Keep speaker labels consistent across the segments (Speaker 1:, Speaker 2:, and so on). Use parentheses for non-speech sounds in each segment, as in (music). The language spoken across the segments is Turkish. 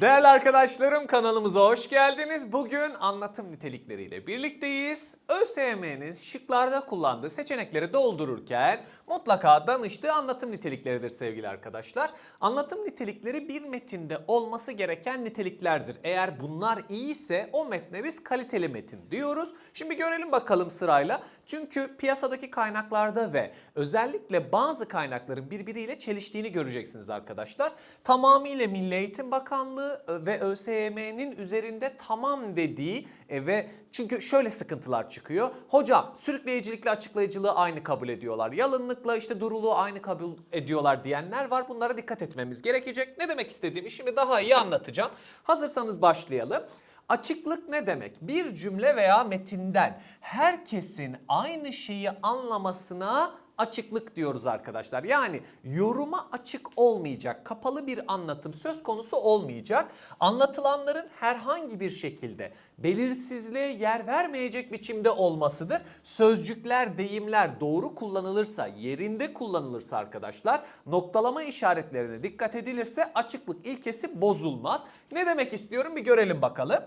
Speaker 1: Değerli arkadaşlarım kanalımıza hoş geldiniz. Bugün anlatım nitelikleriyle birlikteyiz. ÖSYM'nin şıklarda kullandığı seçenekleri doldururken mutlaka danıştığı anlatım nitelikleridir sevgili arkadaşlar. Anlatım nitelikleri bir metinde olması gereken niteliklerdir. Eğer bunlar iyiyse o metne biz kaliteli metin diyoruz. Şimdi görelim bakalım sırayla. Çünkü piyasadaki kaynaklarda ve özellikle bazı kaynakların birbiriyle çeliştiğini göreceksiniz arkadaşlar. Tamamıyla Milli Eğitim Bakanlığı ve ÖSYM'nin üzerinde tamam dediği e, ve çünkü şöyle sıkıntılar çıkıyor. Hocam sürükleyicilikle açıklayıcılığı aynı kabul ediyorlar. Yalınlıkla işte duruluğu aynı kabul ediyorlar diyenler var. Bunlara dikkat etmemiz gerekecek. Ne demek istediğimi şimdi daha iyi anlatacağım. Hazırsanız başlayalım. Açıklık ne demek? Bir cümle veya metinden herkesin aynı şeyi anlamasına açıklık diyoruz arkadaşlar. Yani yoruma açık olmayacak, kapalı bir anlatım söz konusu olmayacak. Anlatılanların herhangi bir şekilde belirsizliğe yer vermeyecek biçimde olmasıdır. Sözcükler, deyimler doğru kullanılırsa, yerinde kullanılırsa arkadaşlar, noktalama işaretlerine dikkat edilirse açıklık ilkesi bozulmaz. Ne demek istiyorum bir görelim bakalım.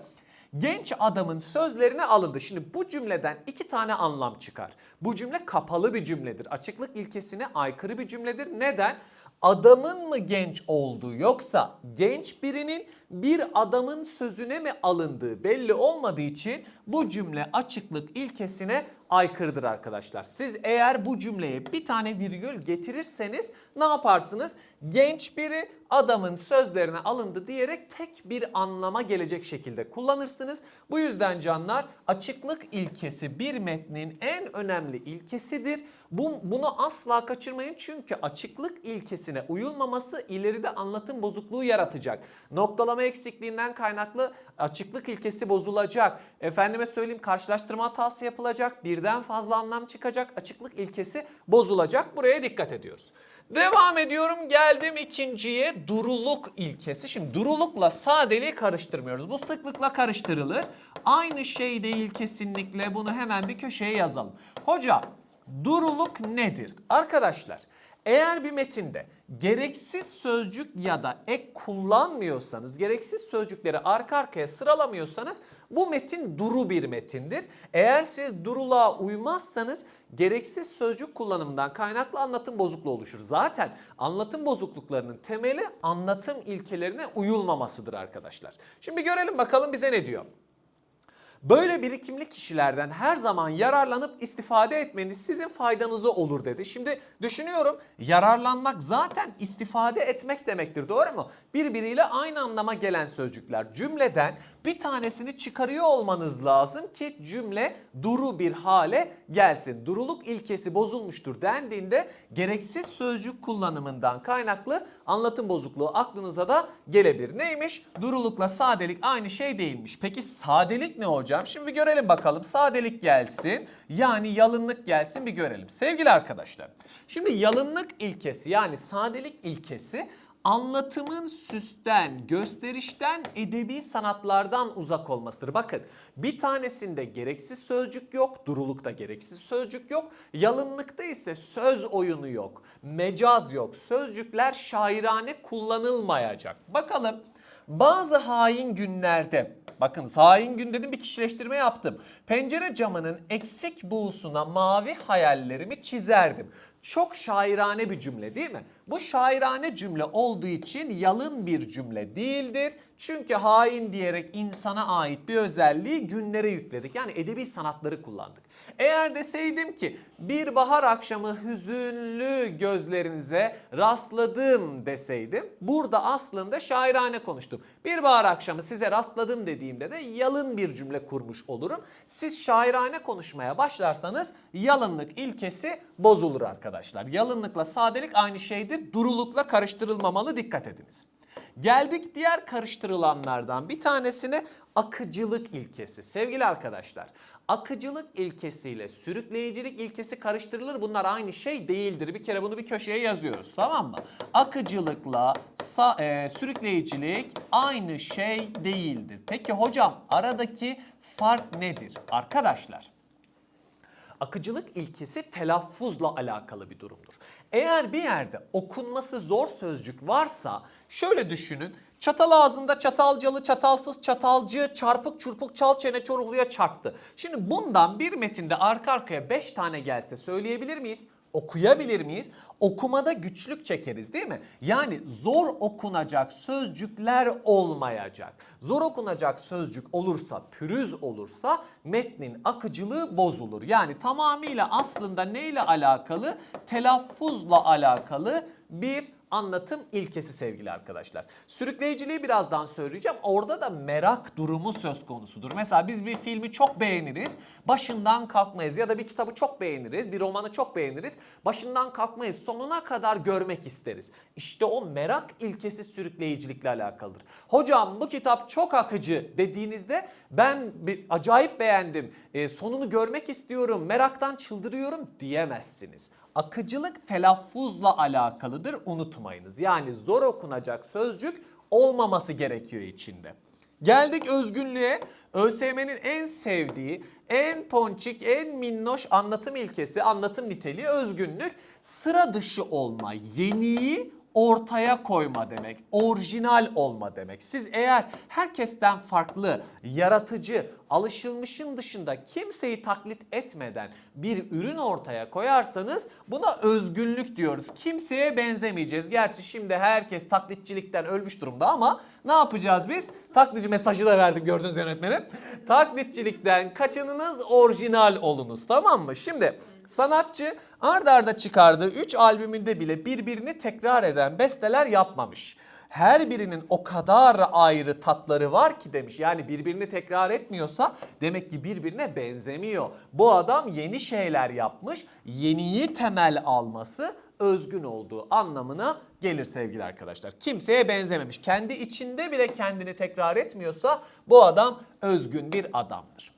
Speaker 1: Genç adamın sözlerine alındı. Şimdi bu cümleden iki tane anlam çıkar. Bu cümle kapalı bir cümledir. Açıklık ilkesine aykırı bir cümledir. Neden? Adamın mı genç olduğu yoksa genç birinin bir adamın sözüne mi alındığı belli olmadığı için bu cümle açıklık ilkesine aykırıdır arkadaşlar. Siz eğer bu cümleye bir tane virgül getirirseniz ne yaparsınız? Genç biri adamın sözlerine alındı diyerek tek bir anlama gelecek şekilde kullanırsınız. Bu yüzden canlar açıklık ilkesi bir metnin en önemli ilkesidir. Bu, bunu asla kaçırmayın çünkü açıklık ilkesine uyulmaması ileride anlatım bozukluğu yaratacak. Noktalama eksikliğinden kaynaklı açıklık ilkesi bozulacak. Efendime söyleyeyim karşılaştırma hatası yapılacak. Birden fazla anlam çıkacak. Açıklık ilkesi bozulacak. Buraya dikkat ediyoruz. Devam ediyorum geldim ikinciye duruluk ilkesi. Şimdi durulukla sadeliği karıştırmıyoruz. Bu sıklıkla karıştırılır. Aynı şey değil kesinlikle bunu hemen bir köşeye yazalım. Hocam duruluk nedir? Arkadaşlar eğer bir metinde gereksiz sözcük ya da ek kullanmıyorsanız, gereksiz sözcükleri arka arkaya sıralamıyorsanız bu metin duru bir metindir. Eğer siz duruluğa uymazsanız gereksiz sözcük kullanımından kaynaklı anlatım bozukluğu oluşur. Zaten anlatım bozukluklarının temeli anlatım ilkelerine uyulmamasıdır arkadaşlar. Şimdi görelim bakalım bize ne diyor. Böyle birikimli kişilerden her zaman yararlanıp istifade etmeniz sizin faydanıza olur dedi. Şimdi düşünüyorum yararlanmak zaten istifade etmek demektir doğru mu? Birbiriyle aynı anlama gelen sözcükler cümleden bir tanesini çıkarıyor olmanız lazım ki cümle duru bir hale gelsin. Duruluk ilkesi bozulmuştur dendiğinde gereksiz sözcük kullanımından kaynaklı anlatım bozukluğu aklınıza da gelebilir. Neymiş? Durulukla sadelik aynı şey değilmiş. Peki sadelik ne hocam? Şimdi bir görelim bakalım. Sadelik gelsin. Yani yalınlık gelsin bir görelim. Sevgili arkadaşlar. Şimdi yalınlık ilkesi yani sadelik ilkesi anlatımın süsten, gösterişten, edebi sanatlardan uzak olmasıdır. Bakın bir tanesinde gereksiz sözcük yok, durulukta gereksiz sözcük yok, yalınlıkta ise söz oyunu yok, mecaz yok, sözcükler şairane kullanılmayacak. Bakalım bazı hain günlerde Bakın hain gün dedim bir kişileştirme yaptım. Pencere camının eksik buğusuna mavi hayallerimi çizerdim. Çok şairane bir cümle değil mi? Bu şairane cümle olduğu için yalın bir cümle değildir. Çünkü hain diyerek insana ait bir özelliği günlere yükledik. Yani edebi sanatları kullandık. Eğer deseydim ki bir bahar akşamı hüzünlü gözlerinize rastladım deseydim burada aslında şairane konuştum. Bir bahar akşamı size rastladım dediğimde de yalın bir cümle kurmuş olurum. Siz şairane konuşmaya başlarsanız yalınlık ilkesi bozulur arkadaşlar. Yalınlıkla sadelik aynı şeydir. Durulukla karıştırılmamalı dikkat ediniz. Geldik diğer karıştırılanlardan bir tanesine akıcılık ilkesi. Sevgili arkadaşlar, akıcılık ilkesiyle sürükleyicilik ilkesi karıştırılır. Bunlar aynı şey değildir. Bir kere bunu bir köşeye yazıyoruz tamam mı? Akıcılıkla sa- e, sürükleyicilik aynı şey değildir. Peki hocam aradaki fark nedir? Arkadaşlar akıcılık ilkesi telaffuzla alakalı bir durumdur. Eğer bir yerde okunması zor sözcük varsa şöyle düşünün. Çatal ağzında çatalcalı, çatalsız, çatalcı, çarpık, çurpuk, çal çene, çorukluya çarptı. Şimdi bundan bir metinde arka arkaya 5 tane gelse söyleyebilir miyiz? Okuyabilir miyiz? Okumada güçlük çekeriz değil mi? Yani zor okunacak sözcükler olmayacak. Zor okunacak sözcük olursa, pürüz olursa metnin akıcılığı bozulur. Yani tamamıyla aslında neyle alakalı? Telaffuzla alakalı bir anlatım ilkesi sevgili arkadaşlar. Sürükleyiciliği birazdan söyleyeceğim. Orada da merak durumu söz konusudur. Mesela biz bir filmi çok beğeniriz, başından kalkmayız ya da bir kitabı çok beğeniriz, bir romanı çok beğeniriz, başından kalkmayız, sonuna kadar görmek isteriz. İşte o merak ilkesi sürükleyicilikle alakalıdır. Hocam bu kitap çok akıcı dediğinizde ben bir acayip beğendim, e, sonunu görmek istiyorum, meraktan çıldırıyorum diyemezsiniz. Akıcılık telaffuzla alakalıdır unutmayınız. Yani zor okunacak sözcük olmaması gerekiyor içinde. Geldik özgünlüğe. ÖSYM'nin en sevdiği, en ponçik, en minnoş anlatım ilkesi, anlatım niteliği özgünlük. Sıra dışı olma, yeniyi ortaya koyma demek. Orijinal olma demek. Siz eğer herkesten farklı, yaratıcı, alışılmışın dışında kimseyi taklit etmeden bir ürün ortaya koyarsanız buna özgünlük diyoruz. Kimseye benzemeyeceğiz. Gerçi şimdi herkes taklitçilikten ölmüş durumda ama ne yapacağız biz? Taklitçi mesajı da verdim gördüğünüz yönetmenim. Taklitçilikten kaçınınız orijinal olunuz tamam mı? Şimdi sanatçı ard arda çıkardığı 3 albümünde bile birbirini tekrar eden besteler yapmamış her birinin o kadar ayrı tatları var ki demiş. Yani birbirini tekrar etmiyorsa demek ki birbirine benzemiyor. Bu adam yeni şeyler yapmış. Yeniyi temel alması özgün olduğu anlamına gelir sevgili arkadaşlar. Kimseye benzememiş. Kendi içinde bile kendini tekrar etmiyorsa bu adam özgün bir adamdır.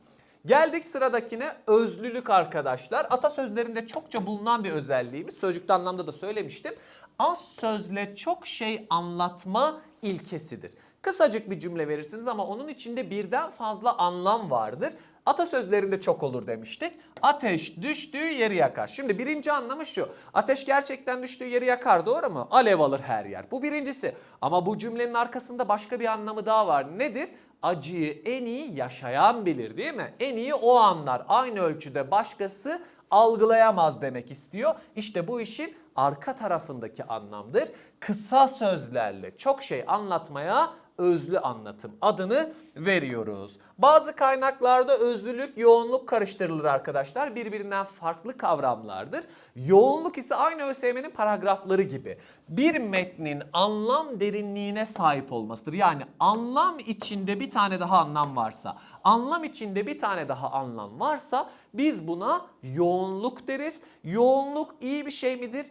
Speaker 1: Geldik sıradakine özlülük arkadaşlar. Atasözlerinde çokça bulunan bir özelliğimiz. Sözcükte anlamda da söylemiştim. Az sözle çok şey anlatma ilkesidir. Kısacık bir cümle verirsiniz ama onun içinde birden fazla anlam vardır. Atasözlerinde çok olur demiştik. Ateş düştüğü yeri yakar. Şimdi birinci anlamı şu. Ateş gerçekten düştüğü yeri yakar doğru mu? Alev alır her yer. Bu birincisi. Ama bu cümlenin arkasında başka bir anlamı daha var. Nedir? Acıyı en iyi yaşayan bilir değil mi? En iyi o anlar. Aynı ölçüde başkası algılayamaz demek istiyor. İşte bu işin arka tarafındaki anlamdır. Kısa sözlerle çok şey anlatmaya özlü anlatım adını veriyoruz. Bazı kaynaklarda özlülük, yoğunluk karıştırılır arkadaşlar. Birbirinden farklı kavramlardır. Yoğunluk ise aynı ÖSYM'nin paragrafları gibi. Bir metnin anlam derinliğine sahip olmasıdır. Yani anlam içinde bir tane daha anlam varsa, anlam içinde bir tane daha anlam varsa biz buna yoğunluk deriz. Yoğunluk iyi bir şey midir?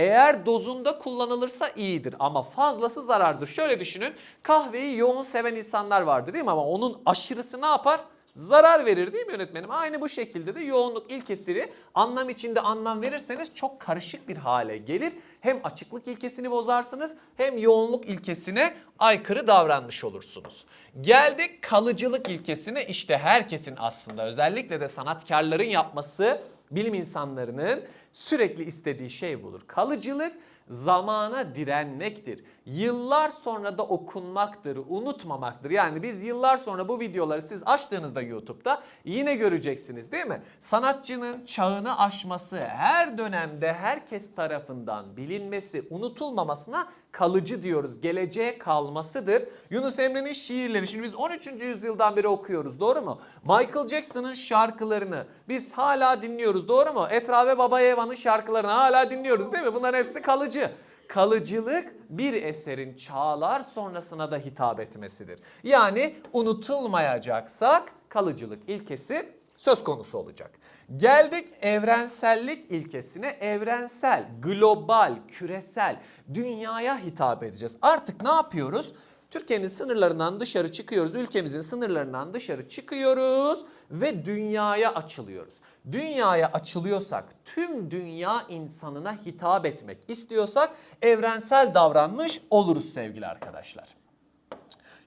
Speaker 1: Eğer dozunda kullanılırsa iyidir ama fazlası zarardır. Şöyle düşünün kahveyi yoğun seven insanlar vardır değil mi ama onun aşırısı ne yapar? Zarar verir değil mi yönetmenim? Aynı bu şekilde de yoğunluk ilkesini anlam içinde anlam verirseniz çok karışık bir hale gelir. Hem açıklık ilkesini bozarsınız hem yoğunluk ilkesine aykırı davranmış olursunuz. Geldik kalıcılık ilkesine işte herkesin aslında özellikle de sanatkarların yapması bilim insanlarının sürekli istediği şey budur. Kalıcılık zamana direnmektir. Yıllar sonra da okunmaktır, unutmamaktır. Yani biz yıllar sonra bu videoları siz açtığınızda YouTube'da yine göreceksiniz değil mi? Sanatçının çağını aşması, her dönemde herkes tarafından bilinmesi, unutulmamasına kalıcı diyoruz. Geleceğe kalmasıdır. Yunus Emre'nin şiirleri şimdi biz 13. yüzyıldan beri okuyoruz doğru mu? Michael Jackson'ın şarkılarını biz hala dinliyoruz doğru mu? Etrafe Baba Eva'nın şarkılarını hala dinliyoruz değil mi? Bunların hepsi kalıcı. Kalıcılık bir eserin çağlar sonrasına da hitap etmesidir. Yani unutulmayacaksak kalıcılık ilkesi söz konusu olacak. Geldik evrensellik ilkesine. Evrensel, global, küresel, dünyaya hitap edeceğiz. Artık ne yapıyoruz? Türkiye'nin sınırlarından dışarı çıkıyoruz. Ülkemizin sınırlarından dışarı çıkıyoruz ve dünyaya açılıyoruz. Dünyaya açılıyorsak, tüm dünya insanına hitap etmek istiyorsak evrensel davranmış oluruz sevgili arkadaşlar.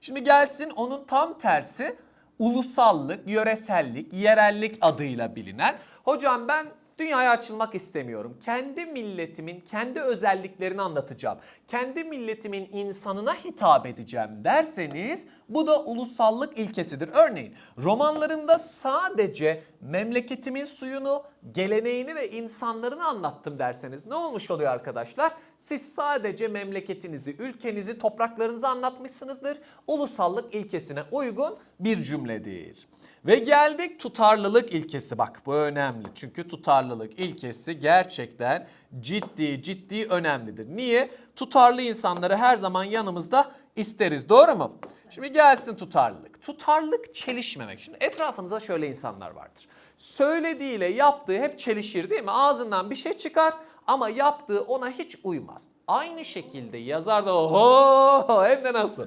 Speaker 1: Şimdi gelsin onun tam tersi ulusallık, yöresellik, yerellik adıyla bilinen. Hocam ben Dünyaya açılmak istemiyorum. Kendi milletimin kendi özelliklerini anlatacağım. Kendi milletimin insanına hitap edeceğim derseniz bu da ulusallık ilkesidir. Örneğin romanlarımda sadece memleketimin suyunu, geleneğini ve insanlarını anlattım derseniz ne olmuş oluyor arkadaşlar? Siz sadece memleketinizi, ülkenizi, topraklarınızı anlatmışsınızdır. Ulusallık ilkesine uygun bir cümledir. Ve geldik tutarlılık ilkesi. Bak bu önemli. Çünkü tutarlılık ilkesi gerçekten ciddi ciddi önemlidir. Niye? Tutarlı insanları her zaman yanımızda isteriz. Doğru mu? Şimdi gelsin tutarlılık. Tutarlılık çelişmemek. Şimdi etrafınızda şöyle insanlar vardır. Söylediğiyle yaptığı hep çelişir değil mi? Ağzından bir şey çıkar ama yaptığı ona hiç uymaz. Aynı şekilde yazar da oho hem de nasıl?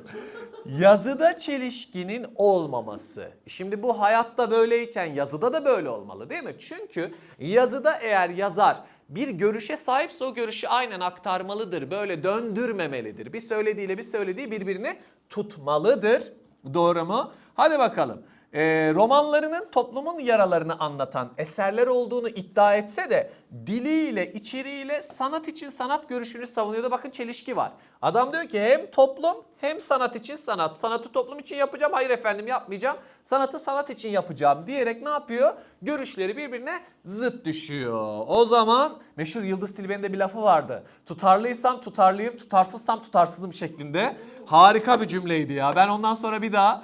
Speaker 1: Yazıda çelişkinin olmaması. Şimdi bu hayatta böyleyken yazıda da böyle olmalı değil mi? Çünkü yazıda eğer yazar bir görüşe sahipse o görüşü aynen aktarmalıdır. Böyle döndürmemelidir. Bir söylediğiyle bir söylediği birbirini tutmalıdır. Doğru mu? Hadi bakalım. Ee, romanlarının toplumun yaralarını anlatan eserler olduğunu iddia etse de diliyle, içeriğiyle sanat için sanat görüşünü savunuyordu. Bakın çelişki var. Adam diyor ki hem toplum hem sanat için sanat. Sanatı toplum için yapacağım. Hayır efendim yapmayacağım. Sanatı sanat için yapacağım diyerek ne yapıyor? Görüşleri birbirine zıt düşüyor. O zaman meşhur Yıldız Tilbe'nin bir lafı vardı. Tutarlıysam tutarlıyım, tutarsızsam tutarsızım şeklinde. Harika bir cümleydi ya. Ben ondan sonra bir daha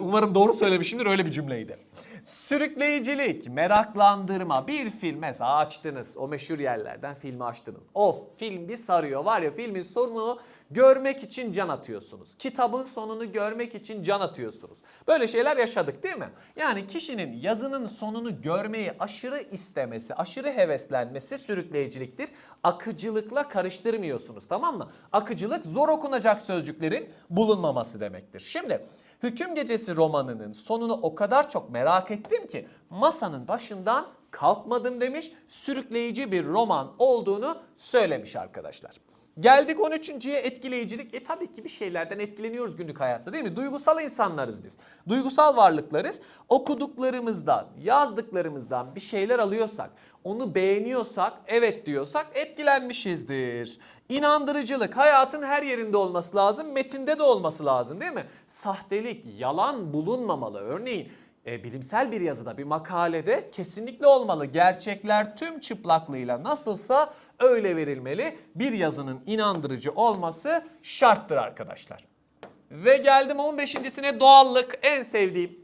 Speaker 1: umarım doğru söylemişimdir öyle bir cümleydi. Sürükleyicilik, meraklandırma. Bir film mesela açtınız o meşhur yerlerden filmi açtınız. Of film bir sarıyor var ya filmin sonunu görmek için can atıyorsunuz. Kitabın sonunu görmek için can atıyorsunuz. Böyle şeyler yaşadık değil mi? Yani kişinin yazının sonunu görmeyi aşırı istemesi, aşırı heveslenmesi sürükleyiciliktir. Akıcılıkla karıştırmıyorsunuz tamam mı? Akıcılık zor okunacak sözcüklerin bulunmaması demektir. Şimdi Hüküm Gecesi romanının sonunu o kadar çok merak ettim ki masanın başından kalkmadım demiş. Sürükleyici bir roman olduğunu söylemiş arkadaşlar. Geldik 13.ye etkileyicilik. E tabii ki bir şeylerden etkileniyoruz günlük hayatta değil mi? Duygusal insanlarız biz. Duygusal varlıklarız. Okuduklarımızdan, yazdıklarımızdan bir şeyler alıyorsak, onu beğeniyorsak, evet diyorsak etkilenmişizdir. İnandırıcılık hayatın her yerinde olması lazım, metinde de olması lazım değil mi? Sahtelik, yalan bulunmamalı. Örneğin e, bilimsel bir yazıda, bir makalede kesinlikle olmalı. Gerçekler tüm çıplaklığıyla nasılsa öyle verilmeli. Bir yazının inandırıcı olması şarttır arkadaşlar. Ve geldim 15.sine doğallık en sevdiğim.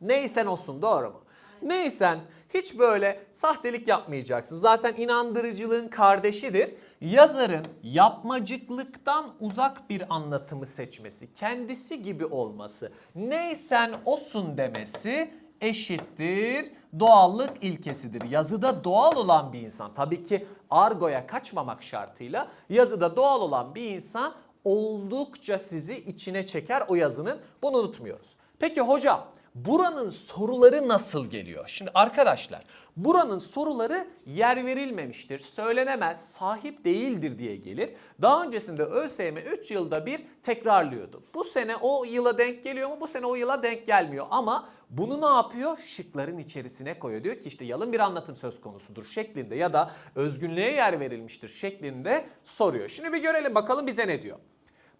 Speaker 1: Neysen olsun doğru mu? Neysen hiç böyle sahtelik yapmayacaksın. Zaten inandırıcılığın kardeşidir. Yazarın yapmacıklıktan uzak bir anlatımı seçmesi, kendisi gibi olması, neysen olsun demesi eşittir doğallık ilkesidir. Yazıda doğal olan bir insan tabii ki argoya kaçmamak şartıyla yazıda doğal olan bir insan oldukça sizi içine çeker o yazının. Bunu unutmuyoruz. Peki hocam buranın soruları nasıl geliyor? Şimdi arkadaşlar buranın soruları yer verilmemiştir, söylenemez, sahip değildir diye gelir. Daha öncesinde ÖSYM 3 yılda bir tekrarlıyordu. Bu sene o yıla denk geliyor mu? Bu sene o yıla denk gelmiyor ama bunu ne yapıyor? Şıkların içerisine koyuyor. Diyor ki işte yalın bir anlatım söz konusudur şeklinde ya da özgünlüğe yer verilmiştir şeklinde soruyor. Şimdi bir görelim bakalım bize ne diyor.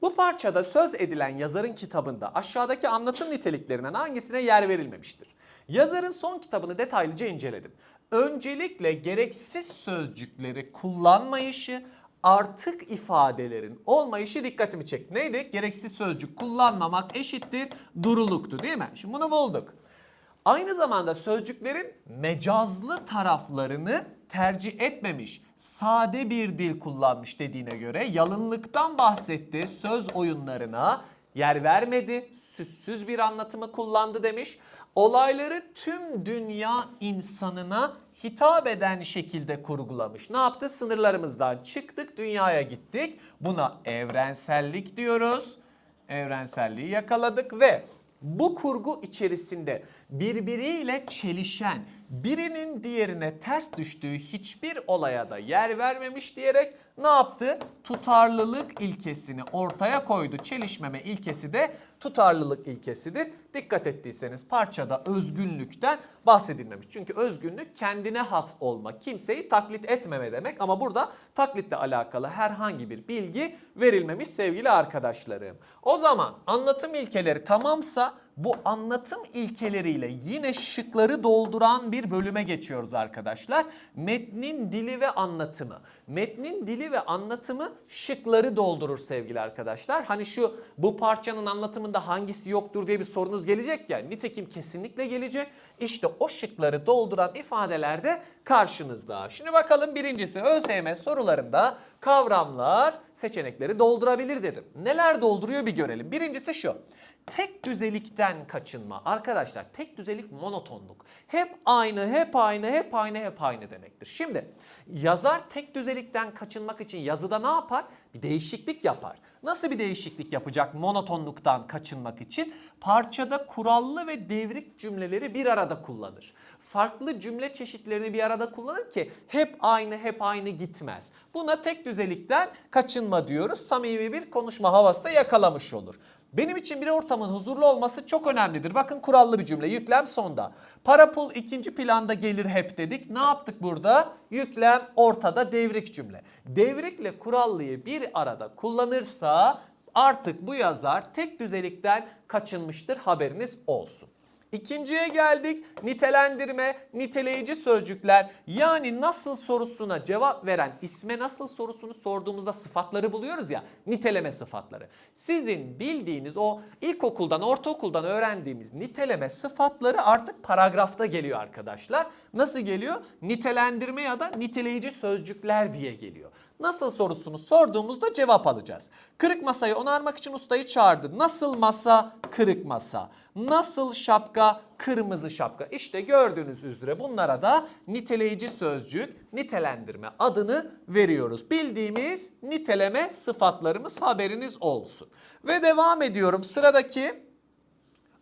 Speaker 1: Bu parçada söz edilen yazarın kitabında aşağıdaki anlatım niteliklerinden hangisine yer verilmemiştir? Yazarın son kitabını detaylıca inceledim. Öncelikle gereksiz sözcükleri kullanmayışı, artık ifadelerin olmayışı dikkatimi çekti. Neydi? Gereksiz sözcük kullanmamak eşittir duruluktu değil mi? Şimdi bunu bulduk. Aynı zamanda sözcüklerin mecazlı taraflarını tercih etmemiş, sade bir dil kullanmış dediğine göre yalınlıktan bahsetti söz oyunlarına yer vermedi, süssüz bir anlatımı kullandı demiş. Olayları tüm dünya insanına hitap eden şekilde kurgulamış. Ne yaptı? Sınırlarımızdan çıktık, dünyaya gittik. Buna evrensellik diyoruz. Evrenselliği yakaladık ve bu kurgu içerisinde birbiriyle çelişen, birinin diğerine ters düştüğü hiçbir olaya da yer vermemiş diyerek ne yaptı? Tutarlılık ilkesini ortaya koydu. Çelişmeme ilkesi de tutarlılık ilkesidir. Dikkat ettiyseniz parçada özgünlükten bahsedilmemiş. Çünkü özgünlük kendine has olma, kimseyi taklit etmeme demek ama burada taklitle alakalı herhangi bir bilgi verilmemiş sevgili arkadaşlarım. O zaman anlatım ilkeleri tamamsa bu anlatım ilkeleriyle yine şıkları dolduran bir bölüme geçiyoruz arkadaşlar. Metnin dili ve anlatımı. Metnin dili ve anlatımı şıkları doldurur sevgili arkadaşlar. Hani şu bu parçanın anlatımında hangisi yoktur diye bir sorunuz gelecek ya. Nitekim kesinlikle gelecek. İşte o şıkları dolduran ifadeler de karşınızda. Şimdi bakalım birincisi ÖSYM sorularında kavramlar seçenekleri doldurabilir dedim. Neler dolduruyor bir görelim. Birincisi şu. Tek düzelikten kaçınma. Arkadaşlar tek düzelik monotonluk. Hep aynı, hep aynı, hep aynı, hep aynı demektir. Şimdi yazar tek düzelikten kaçınmak için yazıda ne yapar? Bir değişiklik yapar. Nasıl bir değişiklik yapacak monotonluktan kaçınmak için? Parçada kurallı ve devrik cümleleri bir arada kullanır. Farklı cümle çeşitlerini bir arada kullanır ki hep aynı hep aynı gitmez. Buna tek düzelikten kaçınma diyoruz. Samimi bir konuşma havası da yakalamış olur. Benim için bir ortamın huzurlu olması çok önemlidir. Bakın kurallı bir cümle. Yüklem sonda. Para pul ikinci planda gelir hep dedik. Ne yaptık burada? Yüklem ortada devrik cümle. Devrikle kurallıyı bir arada kullanırsa artık bu yazar tek düzelikten kaçınmıştır haberiniz olsun. İkinciye geldik. Nitelendirme, niteleyici sözcükler. Yani nasıl sorusuna cevap veren isme nasıl sorusunu sorduğumuzda sıfatları buluyoruz ya. Niteleme sıfatları. Sizin bildiğiniz o ilkokuldan, ortaokuldan öğrendiğimiz niteleme sıfatları artık paragrafta geliyor arkadaşlar. Nasıl geliyor? Nitelendirme ya da niteleyici sözcükler diye geliyor. Nasıl sorusunu sorduğumuzda cevap alacağız. Kırık masayı onarmak için ustayı çağırdı. Nasıl masa? Kırık masa. Nasıl şapka? Kırmızı şapka. İşte gördüğünüz üzere bunlara da niteleyici sözcük, nitelendirme adını veriyoruz. Bildiğimiz niteleme sıfatlarımız haberiniz olsun. Ve devam ediyorum. Sıradaki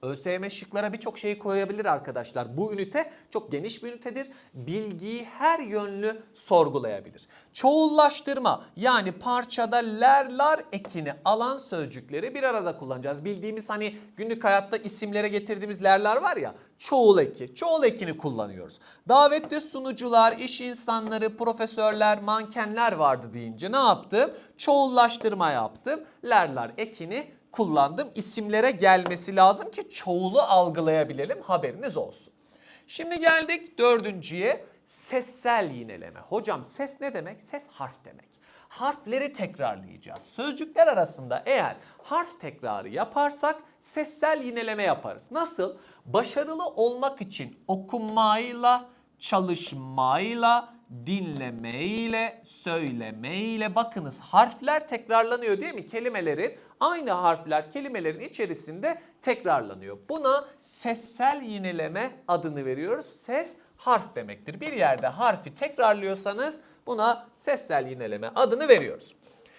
Speaker 1: ÖSYM şıklara birçok şey koyabilir arkadaşlar. Bu ünite çok geniş bir ünitedir. Bilgiyi her yönlü sorgulayabilir. Çoğullaştırma yani parçada lerlar ekini alan sözcükleri bir arada kullanacağız. Bildiğimiz hani günlük hayatta isimlere getirdiğimiz lerlar var ya çoğul eki. Çoğul ekini kullanıyoruz. Davette sunucular, iş insanları, profesörler, mankenler vardı deyince ne yaptım? Çoğullaştırma yaptım. Lerlar ekini kullandım. İsimlere gelmesi lazım ki çoğulu algılayabilelim haberiniz olsun. Şimdi geldik dördüncüye sessel yineleme. Hocam ses ne demek? Ses harf demek. Harfleri tekrarlayacağız. Sözcükler arasında eğer harf tekrarı yaparsak sessel yineleme yaparız. Nasıl? Başarılı olmak için okumayla, çalışmayla, dinlemeyle, söylemeyle bakınız harfler tekrarlanıyor değil mi? Kelimelerin aynı harfler kelimelerin içerisinde tekrarlanıyor. Buna sessel yineleme adını veriyoruz. Ses harf demektir. Bir yerde harfi tekrarlıyorsanız buna sessel yineleme adını veriyoruz.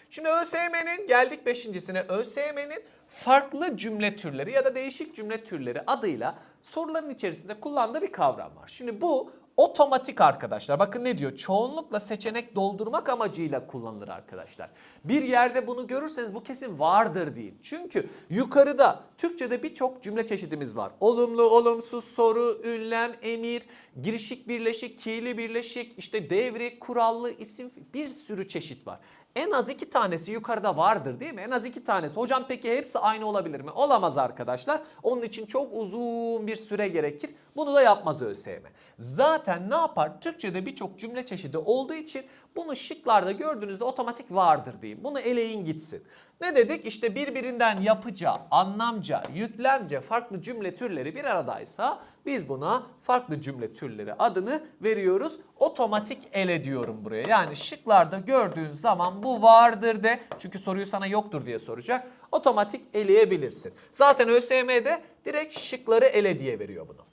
Speaker 1: Şimdi ÖSYM'nin geldik beşincisine. ÖSYM'nin farklı cümle türleri ya da değişik cümle türleri adıyla soruların içerisinde kullandığı bir kavram var. Şimdi bu otomatik arkadaşlar. Bakın ne diyor? Çoğunlukla seçenek doldurmak amacıyla kullanılır arkadaşlar. Bir yerde bunu görürseniz bu kesin vardır deyin. Çünkü yukarıda Türkçe'de birçok cümle çeşidimiz var. Olumlu, olumsuz, soru, ünlem, emir, girişik birleşik, ki'li birleşik, işte devrik, kurallı, isim bir sürü çeşit var. En az iki tanesi yukarıda vardır değil mi? En az iki tanesi. Hocam peki hepsi aynı olabilir mi? Olamaz arkadaşlar. Onun için çok uzun bir süre gerekir. Bunu da yapmaz ÖSYM. Zaten ne yapar? Türkçe'de birçok cümle çeşidi olduğu için bunu şıklarda gördüğünüzde otomatik vardır diyeyim. Bunu eleyin gitsin. Ne dedik? İşte birbirinden yapıca, anlamca, yüklemce farklı cümle türleri bir aradaysa biz buna farklı cümle türleri adını veriyoruz. Otomatik ele diyorum buraya. Yani şıklarda gördüğün zaman bu vardır de çünkü soruyu sana yoktur diye soracak. Otomatik eleyebilirsin. Zaten ÖSYM'de direkt şıkları ele diye veriyor bunu.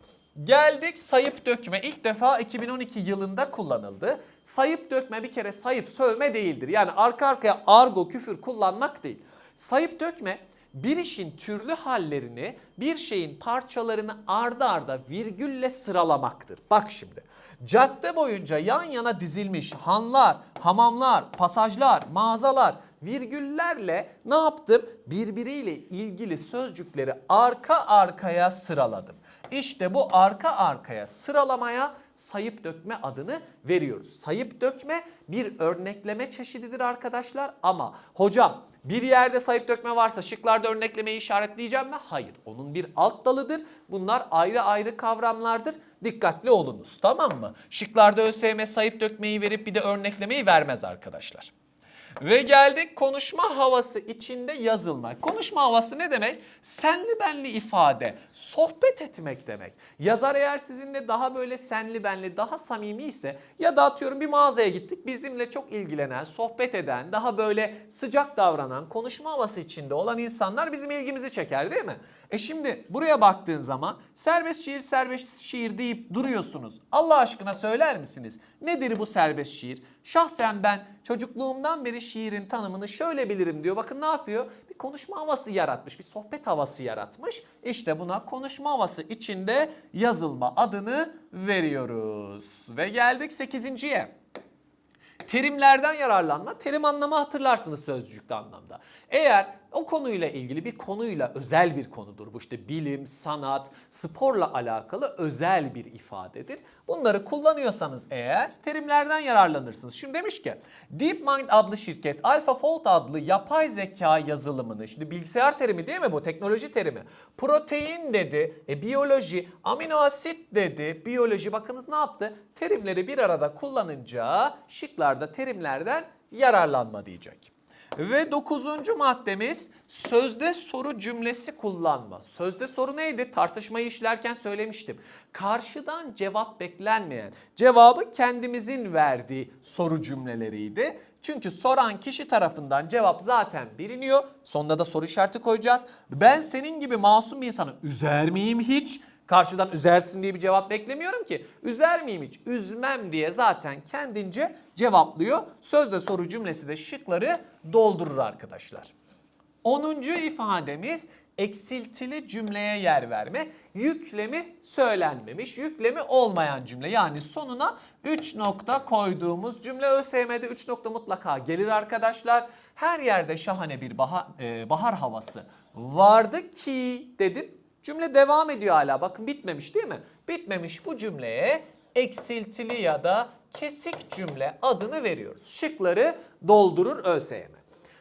Speaker 1: Geldik sayıp dökme. İlk defa 2012 yılında kullanıldı. Sayıp dökme bir kere sayıp sövme değildir. Yani arka arkaya argo küfür kullanmak değil. Sayıp dökme bir işin türlü hallerini, bir şeyin parçalarını ardı arda virgülle sıralamaktır. Bak şimdi. Cadde boyunca yan yana dizilmiş hanlar, hamamlar, pasajlar, mağazalar virgüllerle ne yaptım? Birbiriyle ilgili sözcükleri arka arkaya sıraladım. İşte bu arka arkaya sıralamaya sayıp dökme adını veriyoruz. Sayıp dökme bir örnekleme çeşididir arkadaşlar ama hocam bir yerde sayıp dökme varsa şıklarda örneklemeyi işaretleyeceğim mi? Hayır. Onun bir alt dalıdır. Bunlar ayrı ayrı kavramlardır. Dikkatli olunuz tamam mı? Şıklarda ÖSYM sayıp dökmeyi verip bir de örneklemeyi vermez arkadaşlar. Ve geldik konuşma havası içinde yazılma. Konuşma havası ne demek? Senli benli ifade, sohbet etmek demek. Yazar eğer sizinle daha böyle senli benli, daha samimi ise ya da atıyorum bir mağazaya gittik bizimle çok ilgilenen, sohbet eden, daha böyle sıcak davranan, konuşma havası içinde olan insanlar bizim ilgimizi çeker değil mi? E şimdi buraya baktığın zaman serbest şiir serbest şiir deyip duruyorsunuz. Allah aşkına söyler misiniz? Nedir bu serbest şiir? Şahsen ben çocukluğumdan beri şiirin tanımını şöyle bilirim diyor. Bakın ne yapıyor? Bir konuşma havası yaratmış, bir sohbet havası yaratmış. İşte buna konuşma havası içinde yazılma adını veriyoruz. Ve geldik 8.ye. Terimlerden yararlanma, terim anlamı hatırlarsınız sözcükte anlamda. Eğer o konuyla ilgili bir konuyla özel bir konudur. Bu işte bilim, sanat, sporla alakalı özel bir ifadedir. Bunları kullanıyorsanız eğer terimlerden yararlanırsınız. Şimdi demiş ki DeepMind adlı şirket AlphaFold adlı yapay zeka yazılımını, şimdi bilgisayar terimi değil mi bu? Teknoloji terimi. Protein dedi, e, biyoloji, amino asit dedi, biyoloji. Bakınız ne yaptı? Terimleri bir arada kullanınca şıklarda terimlerden yararlanma diyecek. Ve dokuzuncu maddemiz sözde soru cümlesi kullanma. Sözde soru neydi? Tartışmayı işlerken söylemiştim. Karşıdan cevap beklenmeyen, cevabı kendimizin verdiği soru cümleleriydi. Çünkü soran kişi tarafından cevap zaten biliniyor. Sonunda da soru işareti koyacağız. Ben senin gibi masum bir insanı üzer miyim hiç? Karşıdan üzersin diye bir cevap beklemiyorum ki. Üzer miyim hiç? Üzmem diye zaten kendince cevaplıyor. Sözde soru cümlesi de şıkları doldurur arkadaşlar. 10. ifademiz eksiltili cümleye yer verme. Yüklemi söylenmemiş, yüklemi olmayan cümle. Yani sonuna 3 nokta koyduğumuz cümle ÖSYM'de 3 nokta mutlaka gelir arkadaşlar. Her yerde şahane bir bahar, bahar havası vardı ki dedim. Cümle devam ediyor hala. Bakın bitmemiş değil mi? Bitmemiş bu cümleye eksiltili ya da kesik cümle adını veriyoruz. Şıkları doldurur ÖSYM.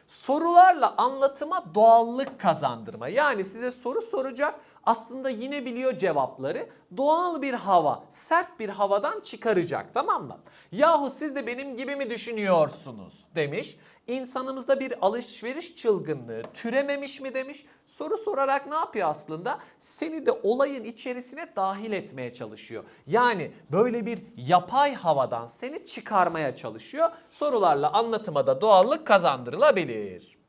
Speaker 1: Sorularla anlatıma doğallık kazandırma. Yani size soru soracak aslında yine biliyor cevapları. Doğal bir hava, sert bir havadan çıkaracak tamam mı? Yahu siz de benim gibi mi düşünüyorsunuz demiş. İnsanımızda bir alışveriş çılgınlığı türememiş mi demiş. Soru sorarak ne yapıyor aslında? Seni de olayın içerisine dahil etmeye çalışıyor. Yani böyle bir yapay havadan seni çıkarmaya çalışıyor. Sorularla anlatıma da doğallık kazandırılabilir.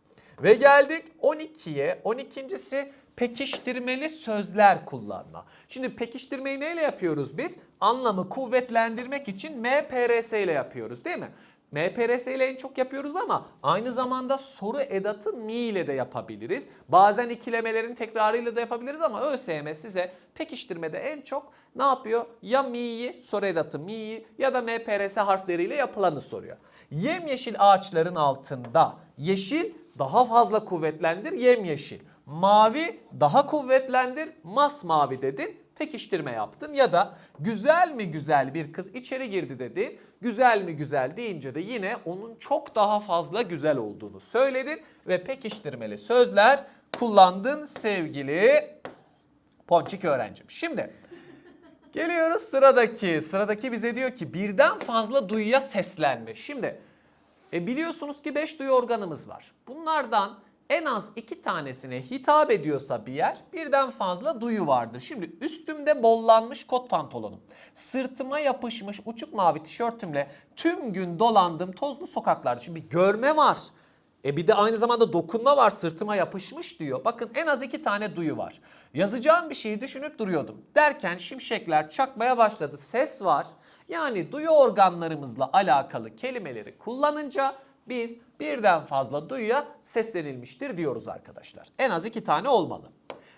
Speaker 1: Ve geldik 12'ye. 12.si pekiştirmeli sözler kullanma. Şimdi pekiştirmeyi neyle yapıyoruz biz? Anlamı kuvvetlendirmek için MPRS ile yapıyoruz değil mi? MPRS ile en çok yapıyoruz ama aynı zamanda soru edatı mi ile de yapabiliriz. Bazen ikilemelerin tekrarıyla da yapabiliriz ama ÖSYM size pekiştirmede en çok ne yapıyor? Ya mi'yi, soru edatı mi'yi ya da MPRS harfleriyle yapılanı soruyor. Yemyeşil ağaçların altında yeşil daha fazla kuvvetlendir yemyeşil. Mavi daha kuvvetlendir masmavi dedin pekiştirme yaptın ya da güzel mi güzel bir kız içeri girdi dedi. Güzel mi güzel deyince de yine onun çok daha fazla güzel olduğunu söyledin ve pekiştirmeli sözler kullandın sevgili Ponçik öğrencim. Şimdi geliyoruz sıradaki. Sıradaki bize diyor ki birden fazla duyuya seslenme. Şimdi e biliyorsunuz ki 5 duyu organımız var. Bunlardan en az iki tanesine hitap ediyorsa bir yer birden fazla duyu vardır. Şimdi üstümde bollanmış kot pantolonum. Sırtıma yapışmış uçuk mavi tişörtümle tüm gün dolandım tozlu sokaklarda. Şimdi bir görme var. E bir de aynı zamanda dokunma var sırtıma yapışmış diyor. Bakın en az iki tane duyu var. Yazacağım bir şeyi düşünüp duruyordum. Derken şimşekler çakmaya başladı. Ses var. Yani duyu organlarımızla alakalı kelimeleri kullanınca biz birden fazla duyuya seslenilmiştir diyoruz arkadaşlar. En az iki tane olmalı.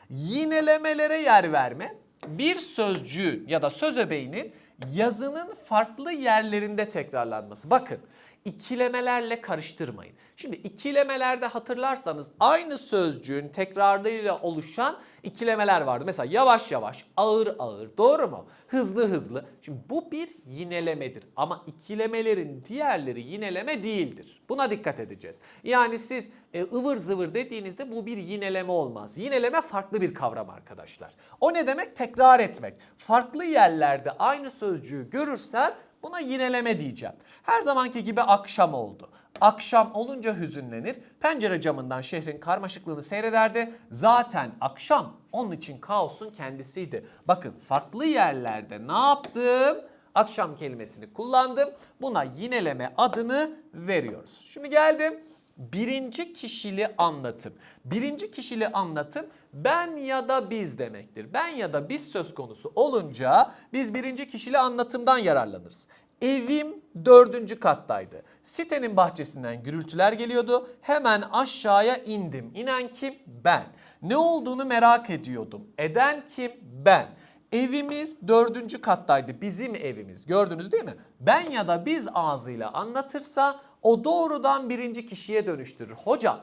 Speaker 1: Yinelemelere yer verme bir sözcüğün ya da söz öbeğinin yazının farklı yerlerinde tekrarlanması. Bakın ikilemelerle karıştırmayın. Şimdi ikilemelerde hatırlarsanız aynı sözcüğün tekrarlarıyla oluşan ikilemeler vardı. Mesela yavaş yavaş, ağır ağır doğru mu? Hızlı hızlı. Şimdi bu bir yinelemedir ama ikilemelerin diğerleri yineleme değildir. Buna dikkat edeceğiz. Yani siz e, ıvır zıvır dediğinizde bu bir yineleme olmaz. Yineleme farklı bir kavram arkadaşlar. O ne demek? Tekrar etmek. Farklı yerlerde aynı sözcüğü görürsem Buna yineleme diyeceğim. Her zamanki gibi akşam oldu. Akşam olunca hüzünlenir. Pencere camından şehrin karmaşıklığını seyrederdi. Zaten akşam onun için kaosun kendisiydi. Bakın farklı yerlerde ne yaptım? Akşam kelimesini kullandım. Buna yineleme adını veriyoruz. Şimdi geldim. Birinci kişili anlatım. Birinci kişili anlatım ben ya da biz demektir. Ben ya da biz söz konusu olunca biz birinci kişili anlatımdan yararlanırız. Evim dördüncü kattaydı. Sitenin bahçesinden gürültüler geliyordu. Hemen aşağıya indim. İnen kim? Ben. Ne olduğunu merak ediyordum. Eden kim? Ben. Evimiz dördüncü kattaydı. Bizim evimiz. Gördünüz değil mi? Ben ya da biz ağzıyla anlatırsa o doğrudan birinci kişiye dönüştürür. Hocam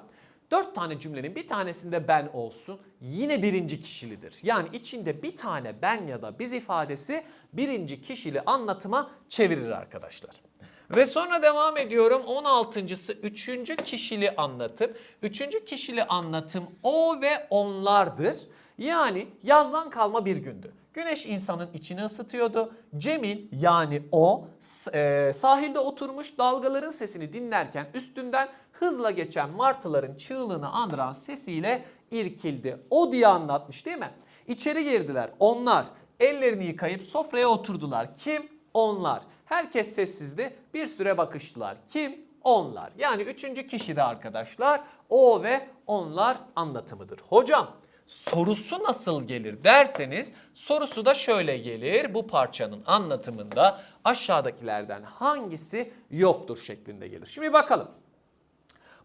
Speaker 1: dört tane cümlenin bir tanesinde ben olsun yine birinci kişilidir. Yani içinde bir tane ben ya da biz ifadesi birinci kişili anlatıma çevirir arkadaşlar. Ve sonra devam ediyorum 16.sı üçüncü kişili anlatım. Üçüncü kişili anlatım o ve onlardır. Yani yazdan kalma bir gündü. Güneş insanın içini ısıtıyordu. Cemil yani o e, sahilde oturmuş dalgaların sesini dinlerken üstünden hızla geçen martıların çığlığını andıran sesiyle irkildi. O diye anlatmış değil mi? İçeri girdiler onlar ellerini yıkayıp sofraya oturdular. Kim? Onlar. Herkes sessizdi bir süre bakıştılar. Kim? Onlar. Yani üçüncü kişi de arkadaşlar o ve onlar anlatımıdır. Hocam sorusu nasıl gelir derseniz sorusu da şöyle gelir. Bu parçanın anlatımında aşağıdakilerden hangisi yoktur şeklinde gelir. Şimdi bakalım.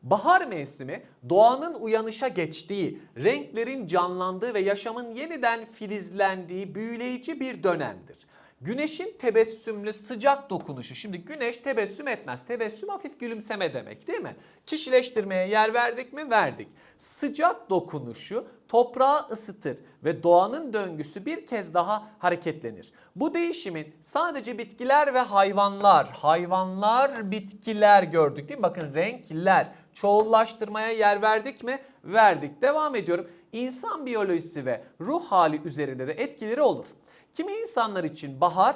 Speaker 1: Bahar mevsimi doğanın uyanışa geçtiği, renklerin canlandığı ve yaşamın yeniden filizlendiği büyüleyici bir dönemdir. Güneşin tebessümlü sıcak dokunuşu. Şimdi güneş tebessüm etmez. Tebessüm hafif gülümseme demek değil mi? Kişileştirmeye yer verdik mi? Verdik. Sıcak dokunuşu toprağı ısıtır ve doğanın döngüsü bir kez daha hareketlenir. Bu değişimin sadece bitkiler ve hayvanlar, hayvanlar, bitkiler gördük değil mi? Bakın renkler, çoğullaştırmaya yer verdik mi? Verdik. Devam ediyorum. İnsan biyolojisi ve ruh hali üzerinde de etkileri olur. Kimi insanlar için bahar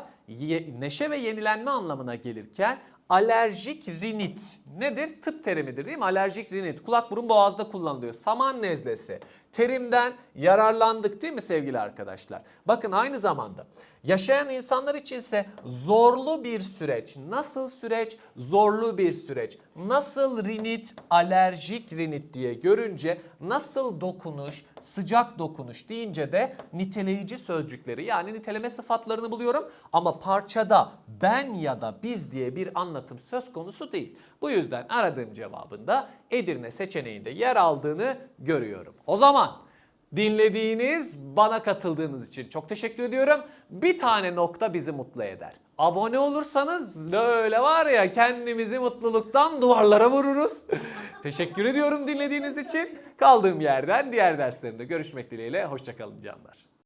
Speaker 1: neşe ve yenilenme anlamına gelirken alerjik rinit nedir? Tıp terimidir değil mi? Alerjik rinit kulak burun boğazda kullanılıyor. Saman nezlesi. Terimden yararlandık değil mi sevgili arkadaşlar? Bakın aynı zamanda yaşayan insanlar içinse zorlu bir süreç. Nasıl süreç? Zorlu bir süreç. Nasıl rinit, alerjik rinit diye görünce nasıl dokunuş, sıcak dokunuş deyince de niteleyici sözcükleri yani niteleme sıfatlarını buluyorum ama parçada ben ya da biz diye bir anlatım söz konusu değil. Bu yüzden aradığım cevabında Edirne seçeneğinde yer aldığını görüyorum. O zaman dinlediğiniz, bana katıldığınız için çok teşekkür ediyorum. Bir tane nokta bizi mutlu eder. Abone olursanız böyle var ya kendimizi mutluluktan duvarlara vururuz. (laughs) teşekkür ediyorum dinlediğiniz için. Kaldığım yerden diğer derslerimde görüşmek dileğiyle. Hoşçakalın canlar.